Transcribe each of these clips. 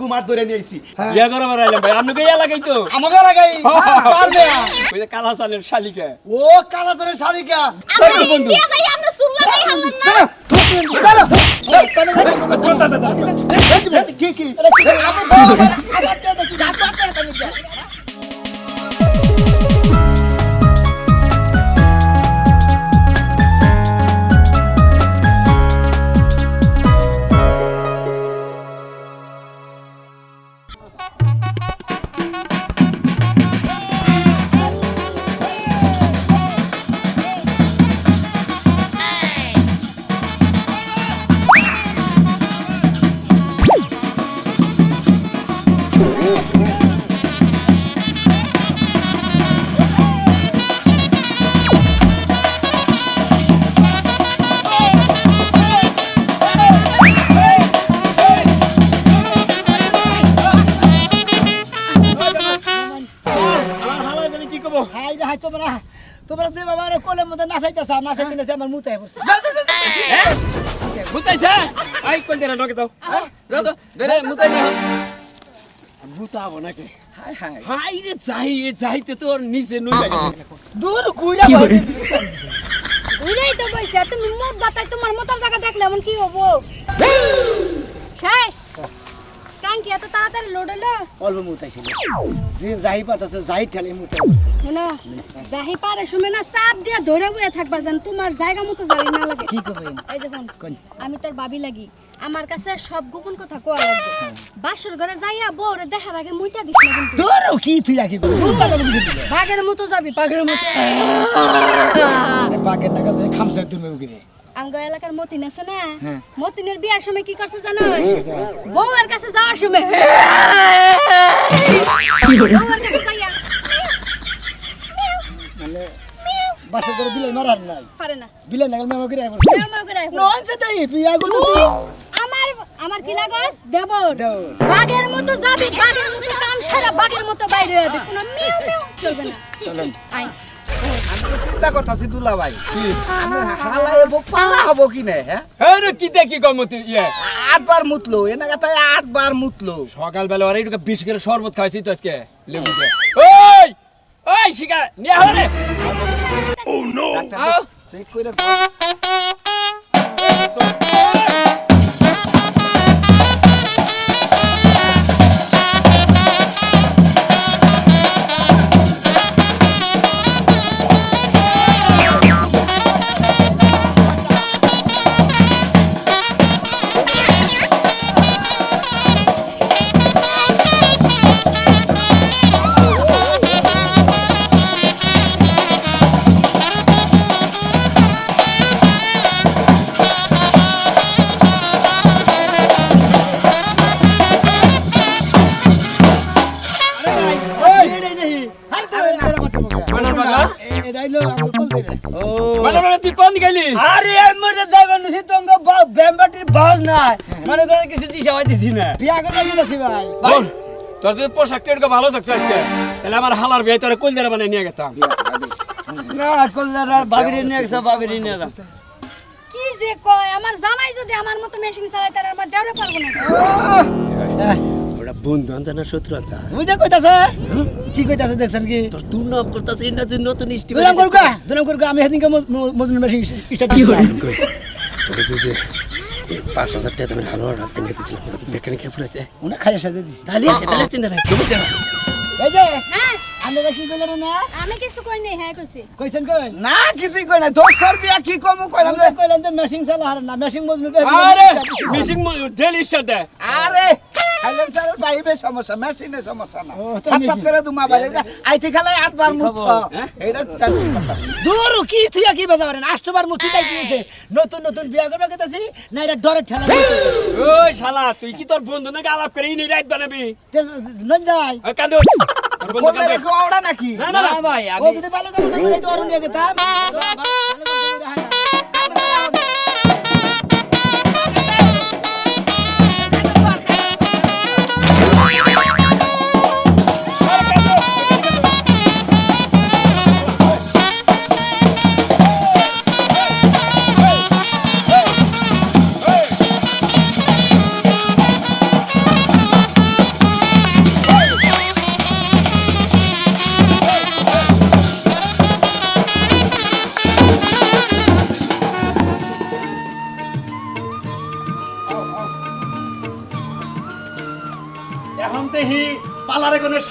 রাজকুমার ধরে নিয়েছি ইয়া করে বেড়াইলাম ভাই আপনি ইয়া লাগাই তো। আমাকে লাগাই? পারবে। ওই যে কালা চালের শালিকা। ও কালা ধরে শালিকা। বন্ধু। তোমরা তোমরা যে বাবা কোলের মধ্যে নাচাইতেছ নাচাইতে নাচাই আমার মুতায় পড়ছে বুঝাইছে আই কোন দেরা নকে দাও দাও মুতাই না বুতাবো নাকি? হাই হাই হাই রে চাই চাইতে তোর নিচে নুই লাগেছে। দূর কুইলা ভাই ওইটাই তো পয়সা তুমি মদ বাতাই তোমার মতর জায়গা দেখলে এমন কি হব? শেষ। টাঙ্কি এত তাড়াতাড়ি লোড হলো? অল্প মুতাইছিল। যে যাই পাতাছে যাই ঠেলে মুতায় পড়ছে শোনো যাহি পারে সময় না চাপ দিয়া ধরে বয়ে থাকবা যেন তোমার জায়গা মতো জানি না লাগে। কি করবেন এই কোন? আমি তোর বাবি লাগি। আমার কাছে সব গোপন কথা কোয়া লাগবে। বাসর ঘরে যাইয়া বউরে দেখার আগে মুইটা দিস না কিন্তু। দূর কি তুই রাখি মুতা যাবে বাঘের মতো যাবি বাঘের মতো। বাগের নাকা যে খামসা দূর মেউ গিরে আমগো এলাকার মতিন আছে না? হ্যাঁ। মতিনের বিয়ার সময় কি করছে জানো বউয়ের কাছে যাওয়ার সময়। বউয়ের কাছে যাইয়া। মানে বাসা করে বিলাই মারার নাই। পারে না। বিলাই নাগাল মেমো পড়ছে মেও মেও করে আইবো। নন সে তাই বিয়া গুলো তো। আমার কি লাগস দেবর। দেবর। বাঘের মতো যাবি বাঘের মতো কাম সারা বাঘের মতো বাইরে হবে। কোনো মিউ মিউ চলবে না। চলেন। আই আমি তো চিন্তা করতেছি দুলা ভাই। আমি পালা হব কি নে হ্যাঁ? আরে কি দেখি গমতি ইয়ে? আটবার মুতলো এনা কথায় আটবার মুতলো। সকাল বেলা আরে একটু বিশ করে শরবত খাইছি তো আজকে লেবু দিয়ে। ওই! ওই শিকা নিয়ে হরে আও। চেক করে তুই কোন গেলি আরে আমার যাইবার নসি তো ব্যাম্বাটির বাস নাই। মনে করে কিছু দিশা হইতেছি না। বিয়া করে দিতেছি ভাই। তোর যদি পোশাক টেরকে ভালো থাকছে আজকে তাহলে আমার হালার বিয়ে তোর জায়গা বানিয়ে নিয়ে গেতাম। না কল্যাণ বাবির নিয়ে গেছে বাবির নিয়ে যা কি যে কয় আমার জামাই যদি আমার মতো মেশিন চালায় তাহলে আমার দেওয়া পারব না। ওটা বন্ধু আনছে শত্রু আনছে? বুঝা কইতাছে? কি কইতাছে দেখছেন কি? তোর দুর্নাম করতেছে এটা যে নতুন স্টিম দুলাম করুকা দুলাম করুকা আমি সেদিনকে মজনু মেশিন স্টার্ট কি করি। তোর যে পাঁচ হাজার টাকা দামের হালুয়া রাত কিনে দিয়েছিলাম ওটা তো বেকানি খেয়ে ফুরাইছে উনা খাইয়া সাজে দিছি। তাহলে তাহলে চিন্তা নাই জমি দে না। এই যে হ্যাঁ। আপনারা কি কইলেন না আমি কিছু কই নাই হ্যাঁ কইছি। কইছেন কই? না কিছুই কই না দোস্তর বিয়া কি কমু কইলাম আমরা কইলেন যে মেশিন চালা হারে না মেশিন মজনু আরে! মিশিং ডেলি স্টার দে। আরে! সাইলেন্সারের পাইবে সমস্যা মেশিনের সমস্যা না। হাত। করে দুমা বাড়ি আইতে খেলায় আটবার মুতছ হ্যাঁ? এইটা দূর কি তুই কি বাজা পারেন আষ্টবার মুক্তি তাই দিয়েছে নতুন নতুন বিয়া করবে কেতাছি না এটা ডরে ঠেলা ওই শালা তুই কি তোর বন্ধু নাকি আলাপ করে ইনি রাইত বানাবি? নন যাই। কান্দো কোনে রেখো ওড়া নাকি? না না না। না ভাই আমি যদি ভালো করে তো অরুণ গেতাম।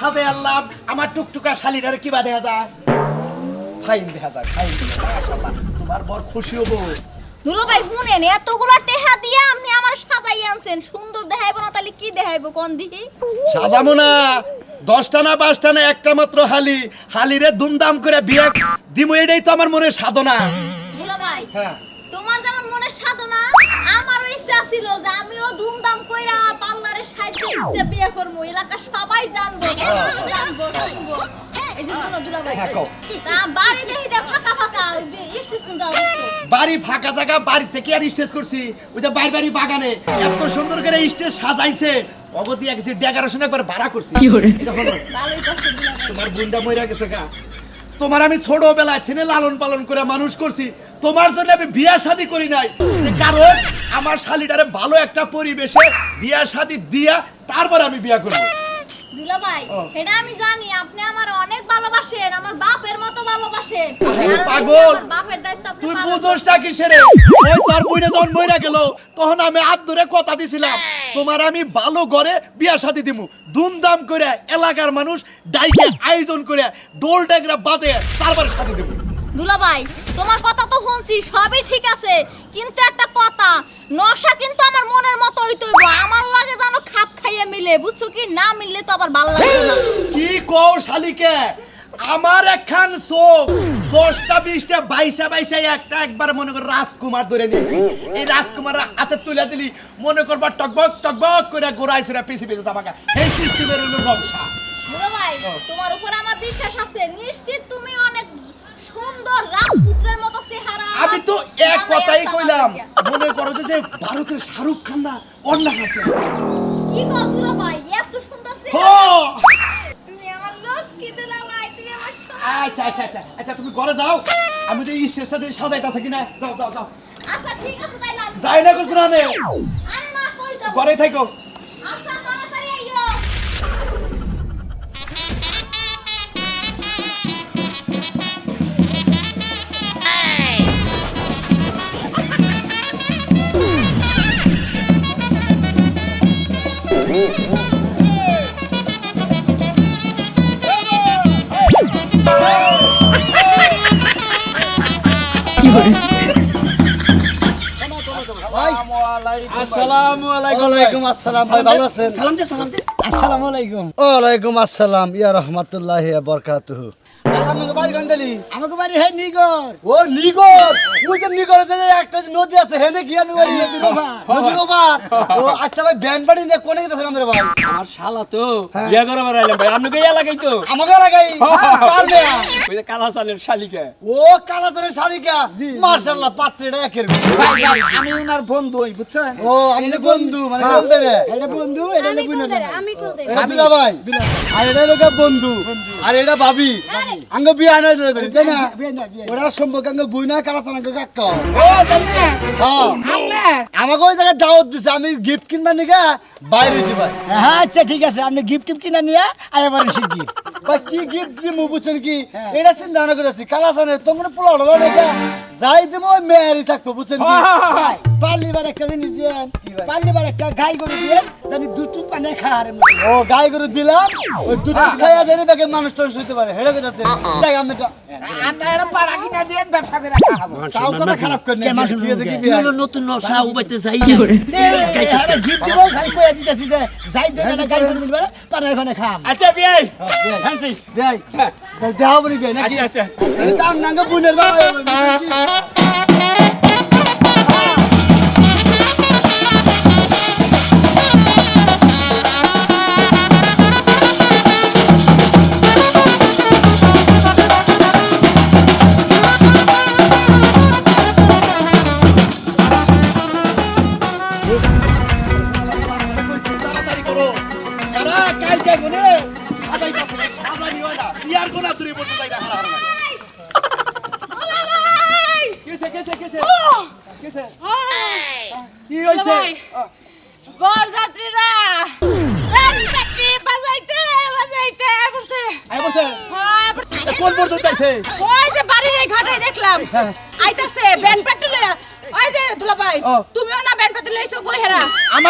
সাজে আল্লাহ আমার টুকটুকা শালিটার কি বা দেখা যায়? ফাইন দেখা যায় ফাইন মাশাআল্লাহ। তোমার বর খুশি হব। দুলো ভাই শুনেন এতগুলো টেহা দিয়ে আপনি আমার সাজাই আনছেন। সুন্দর দেখাইবো না তাহলে কি দেখাইবো কোন দিকে? সাজাবো না। দশটা না পাঁচটা না একটা মাত্র হালি। হালিরে দুমদাম করে বিয়ে দিমু এটাই তো আমার মনে সাধনা। দুলো ভাই হ্যাঁ। তোমার যেমন মনে সাধনা ছিল যে আমিও ধুমধাম কইরা সাহায্য বিয়ে করব। এলাকা সবাই জানব জানব শুনব এই যে দুলো দুলো ভাই হ্যাঁ, তা বাড়ি দেখিতে ফাঁকা ফাঁকা স্টেজ কোন যাওয়া বাড়ি ফাঁকা জায়গা বাড়ি থেকে আর স্টেজ করছি। ওই যে বাড়ি বাড়ি বাগানে। এত সুন্দর করে স্টেজ সাজাইছে। অবধি এক যে ডেকারেশন একবার ভাড়া করছি। তোমার গেছে গা। তোমার আমি ছোটবেলায় থেকে লালন পালন করে মানুষ করছি। তোমার জন্য আমি বিয়া শাদি করি নাই। কারণ আমার শালিটারে ভালো একটা পরিবেশে বিয়া শাদি দিয়া তারপর আমি বিয়া করব। দুলা ভাই এটা আমি জানি আপনি আমার অনেক ভালোবাসেন আমার বাপের মতো ভালোবাসেন। পাগল! বাপের দায়িত্ব আপনি তুই বুঝোস না কিসেরে ওই তোর বইনে যখন মইরা গেল তখন আমি হাত ধরে কথা দিছিলাম তোমার আমি ভালো ঘরে বিয়া শাদি দিমু। দুমদাম করে এলাকার মানুষ ডাইকে আয়োজন করে ডোল ডেগরা বাজে তারপরে শাদি দেবো দুলা ভাই তোমার কথা তো শুনছি সবই ঠিক আছে কিন্তু একটা মিলে বুঝছ কি? না মিললে তো আবার ভালো লাগবে না। কি কও শালিকে? আমার একখান চোখ দশটা বিশটা বাইশা বাইশা একটা একবার মনে কর রাজকুমার ধরে নিয়েছি। এই রাজকুমার হাতে তুলে দিলি মনে করবা টকবক টকবক করে গোড়াই ছেড়ে পিছি পিছে জামাকা এই সিস্টেমের হলো ব্যবসা ভাই তোমার উপর আমার বিশ্বাস আছে। নিশ্চিত তুমি অনেক সুন্দর রাজপুত্রের মতো চেহারা। আমি তো এক কথাই কইলাম মনে করো যে ভারতের শাহরুখ খান না অন্য আছে। কি কও দুলা ভাই এত সুন্দর হো! তুমি আমার লক্ষ্মী দুলা ভাই তুমি আমার আচ্ছা আচ্ছা আচ্ছা আচ্ছা তুমি ঘরে যাও। আমি দিয়ে সাজাইতাছে কিনা যাও যাও যাও। আচ্ছা ঠিক আছে তাইলে যাই না কোন আনে আরে না কই ঘরে থাকো আসসালাম ইয়া রাহমাতুল্লাহি বারাকাতুহু। আমাকে বাড়ি গন্ডালি আমাকে বাড়ি হ্যাঁ নিগর। ও নিগর? যে নিগর যে একটা নদী আছে আমি বলি নদীর ওপার ও আচ্ছা ভাই ব্যান্ড বাড়ি নিয়ে কোনে গেছেন আমরা ভাই? আমার শালা তো বিয়া করে বেড়াইলাম ভাই। আপনি কই এলাকাই তো? আমাকে লাগাই পারবে ওই যে কালাসানের শালিকা। ও কালা ধরে শালিকা মাশাআল্লাহ পাত্রটা একের আমি ওনার বন্ধু হই বুঝছেন ও আমি বন্ধু মানে বলতে রে এটা বন্ধু আমি কোন দেরে আমি কোন এটা দুলা ভাই। আর এটা বন্ধু। আর এটা ভাবি। আঙ্গ বিয়া না দিলে ধরি তাই না? ওরা সম্পর্ক আঙ্গ বুই না কালা ও তাই না? হ্যাঁ। আমাকে ওই জায়গায় দাওয়াত দিছে আমি গিফট কিনবা নিগা বাইরে ভাই হ্যাঁ আচ্ছা ঠিক আছে আপনি গিফট টিফট কিনা নিয়ে আয় আবার শিগগির ভাই কি গিফট দিমু বুঝছেন কি? এটা চিন্তা ভাবনা করেছি কালা তানে তোমরা পোলা হলো না যাই দিমু ওই মেয়ারি থাকব বুঝছেন কি? পাল্লিবার একটা জিনিস দিয়েন পাল্লিবার একটা গাই গরু দিয়েন জানি দুটো পানে খাওয়ার ও গাই গরু দিলাম ওই দুটো খাইয়া বাকি মানুষ টানুষ শুনতে পারে। হেড়ে কথা আছে যাই আমি তো আমরা এটা পাড়া কিনা দিয়ে ব্যবসা করে খাব তাও কথা খারাপ করে কে মানুষ কি আছে কি তুই বিয়া? হলো নতুন নশা উবাইতে যাই? গিফট দিব খালি কইয়া দিতেছি যে যাই দেবে না গাই করে খাম। আচ্ছা বিয়াই। বিয়াই। হ্যান্সি বিয়াই। বলি বিয়াই নাকি? আচ্ছা, আচ্ছা। নাঙ্গা বুনের দাও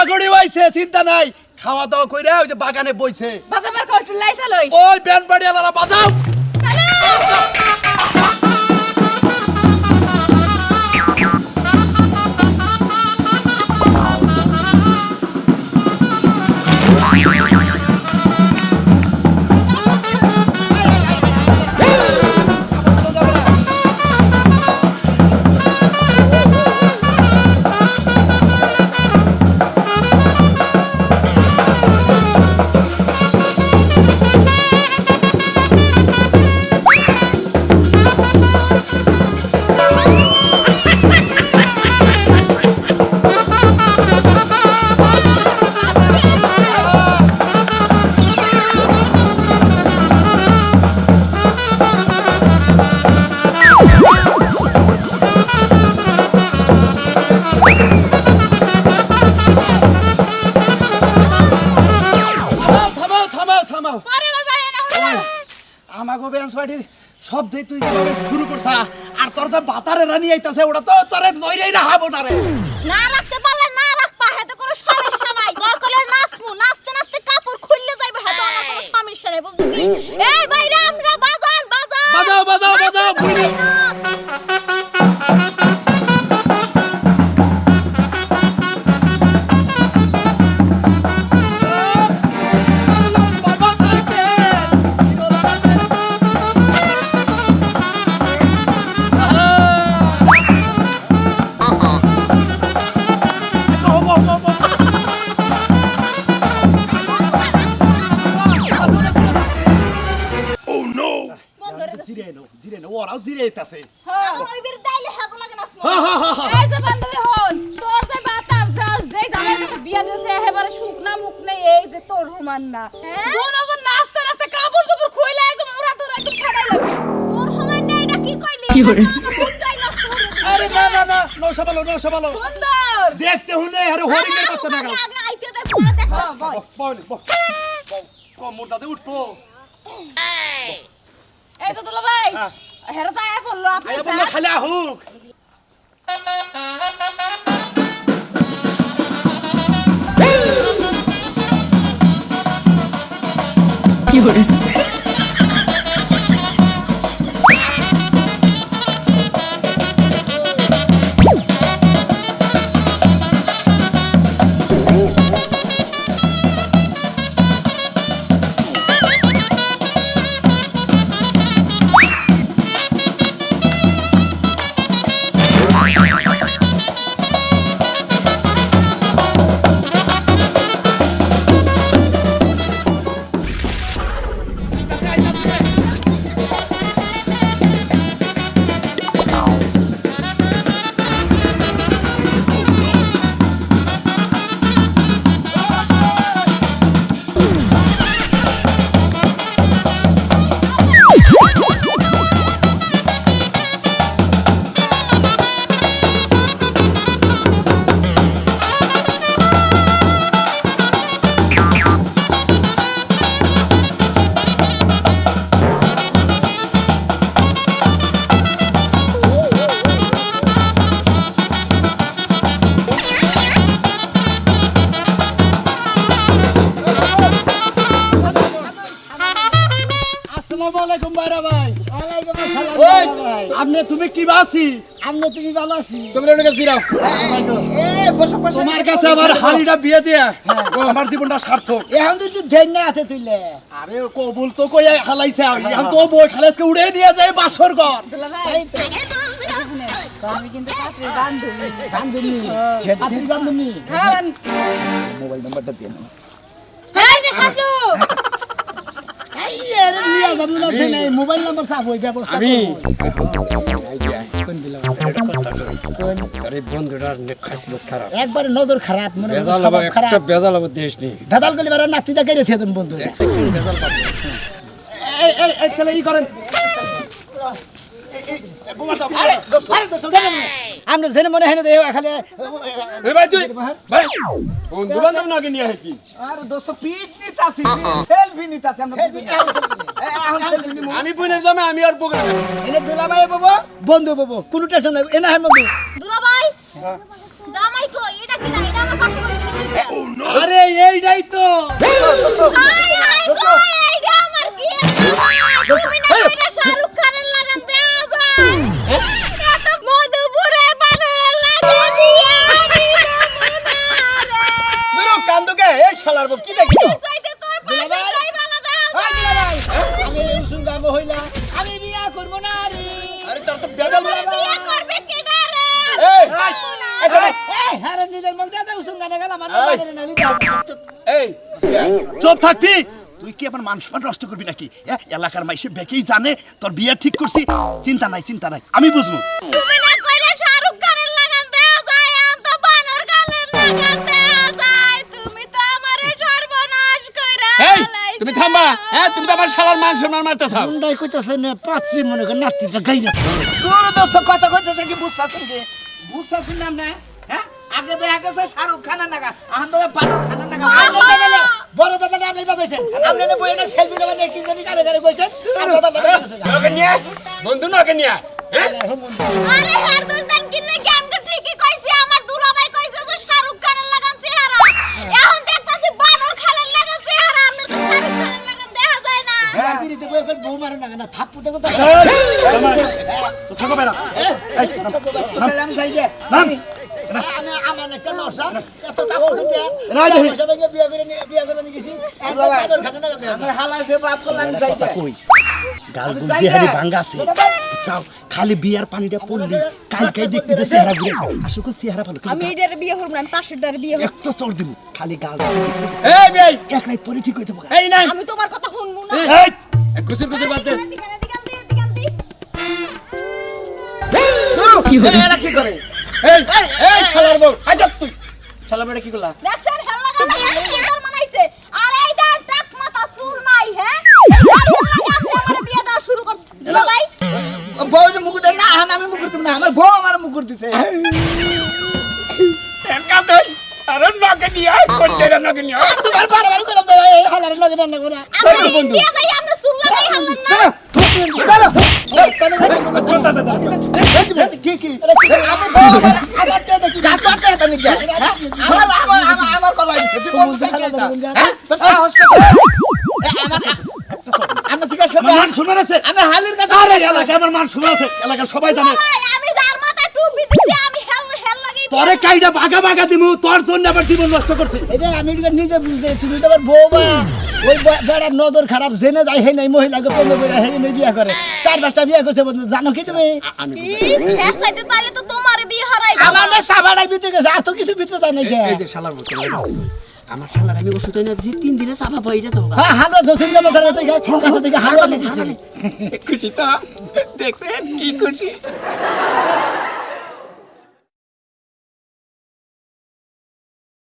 গড়িও আইছে চিন্তা নাই। খাওয়া দাওয়া কইরা ওই যে বাগানে বইছে। বাজাবার কষ্ট লাইসা লই ওই ব্যান বাড়ি আলারা বাজাও। যে রানী আইতাছে ওটা তো তোরে রাখাবো না তারে। না রাখতে পারলে না রাখবা, হেতে কোনো সমস্যা নাই। দরকার হলে নাচমু, নাচতে নাচতে কাপড় খুললে যাইবে, হেতে আমার কোনো সমস্যা নাই, বুঝলি কি? এই নশা ভালো সুন্দর। দেখতে হুনে আরে হরিণের বাচ্চা না কমর দাদে উঠবো এই তো দুলা ভাই হ্যাঁ। হেরা তো আয়া পড়ল আপনি আয়া বললে খালি আহুক আসসালামু আপনি তুমি কি বাসি? আমনে তুমি ভালো আছি? তোমরা ওটা জিরাও এ বসো বসো। তোমার কাছে আমার হালিটা বিয়ে দিয়া। আমার জীবনটা সার্থক। এখন তো তুই ধ্যান না হাতে তুইলে। আরে কবুল তো কই হালাইছে এখন তো বই খালাসকে উড়ে নিয়ে যায় বাসর ঘর। দুলা ভাই আমি কিন্তু পাত্রের বান্ধবী। মোবাইল নাম্বার চাপ ওই ব্যবস্থা আমি একবারে নজর খারাপ মনে বেজাল খারাপ বেজাল আবার দেশ নেই ভেদাল গলি বারে নাতিদা কেড়েছে তুমি বন্ধু এই। আমরা জেনে মনে হয় না খালি এ ভাই তুই ভাই বন্ধু বান্ধব নাকি নিয়ে কি? আর দোস্ত পিক নিতাছি সেলফি নিতাছি আমরা আমি বোনের জামে আমি আর বকে এনে দুলাভাই বাবু বন্ধু বাবু কোনো টেনশন নাই। এনে হয় বন্ধু দুলা ভাই জামাই কই? এটা কি না এটা আমার পাশে বসে আরে এইটাই তো। এইটা আমার কি? তুমি না কইরা শাহরুখ খানের লাগান দেয়া এই শালার বউ কি দেখিস তুই পাশে যাই বানা দেয়া ওই দিলা ভাই আমি উসুম গাঙ্গ হইলা আমি বিয়া করব না রে। আরে তোর তো বেদম বিয়া করবে কেডা রে? এই এই আরে নিজের মন দাদা উসুম গানে গেল আমার বাজারে নালি এই চুপ থাকবি। তুই কি আমার মান সম্মান নষ্ট করবি নাকি? এ, এলাকার মাইসে বেকেই জানে তোর বিয়ে ঠিক করছি। চিন্তা নাই চিন্তা নাই আমি বুঝব। তুমি থামবা। হ্যাঁ তুমি তো আমার শালার মান সম্মান মারতেছাও মুন্ডাই কইতাছে না পাত্রী মনে কর নাতি তো গাইরা তোর দোস্ত কথা কইতেছে কি বুঝতাছেন কি? বুঝতাছেন না না হ্যাঁ? আগে দেখা গেছে শাহরুখ খানের নাগা আহান তো বানর খানের নাগা। বড় বেদালে আপনি বাজাইছেন আপনি না বইয়ে না সেলফি নেবেন কি জানি গানে গানে কইছেন। আর বেদালে বাজাইছেন ওকে নিয়ে আয়। বন্ধু নকে নিয়ে আয়। হ্যাঁ? আরে হ্যার দুলদান বানর খানে না আমার হালাইছে বাপ করলাম আমি যাই গে কই গাল গুল যাই যে হারি ভাঙ্গা আছে চাও খালি বিয়ার পানিটা পড়লি কাল কাই দেখবি তো চেহারা ঘুরে আসলে চেহারা ভালো আমি এটার বিয়ে করব না আমি পাশেরটার বিয়ে করব একটু চোর দিব খালি গাল এই বেই এক রাত পরে ঠিক হইতে পারে এই নাই আমি তোমার কথা শুনব না কুসুর কুসুর বাদ দে। দি দিকান দি এরা কি করে? এই এই শালার বউ আচ্ছা তুই। শালার বউটা কি করলা? দেখছেন হেল লাগান কি সুন্দর বানাইছে আর এইটা টাক মাথা চুল নাই হ্যাঁ? আপনি আমার বিয়ে দেওয়া শুরু কর দুলাভাই বউ যে মুকুট না আহান আমি মুকুট না আমার বউ আমার মুকুট দিছে। কান্দুস আরে নকে নিয়ে করতে রে নকে নিয়ে তোমার বারবার কইলাম এই হালারে লগে না না আপনি আমার আমার? আমার আমার আমার আমার আমার আমরা মান সম্মান আছে আমি হালির কাছে আরে আমার মান সম্মান আছে এলাকার সবাই জানে তোরে কাইটা বাগা বাগা দিমু তোর জন্য আবার জীবন নষ্ট করছি। এই যে আমি এটা নিজে বুঝতে তুমি তো আবার বউ বা। ওই বেড়ার নজর খারাপ জেনে যায় হে নাই মহিলাকে প্রেমে করে হে নাই বিয়া করে। চার পাঁচটা বিয়া করছে বন্ধু জানো কি তুমি? কি ফের সাইতে তাইলে তো তোমার বিয়ে হারাই আমার না সাবাড়াই বিতে গেছে আর তো কিছু বিতে যায় কে এই যে শালার তোর আমার শালার আমি ওষুধ এনে দিছি তিন দিনে চাপা পড়ে যাব হ্যাঁ হালো জসিম কে মাথার থেকে কাছে থেকে হালো লাগিছে খুশি তো? দেখছেন? কি খুশি?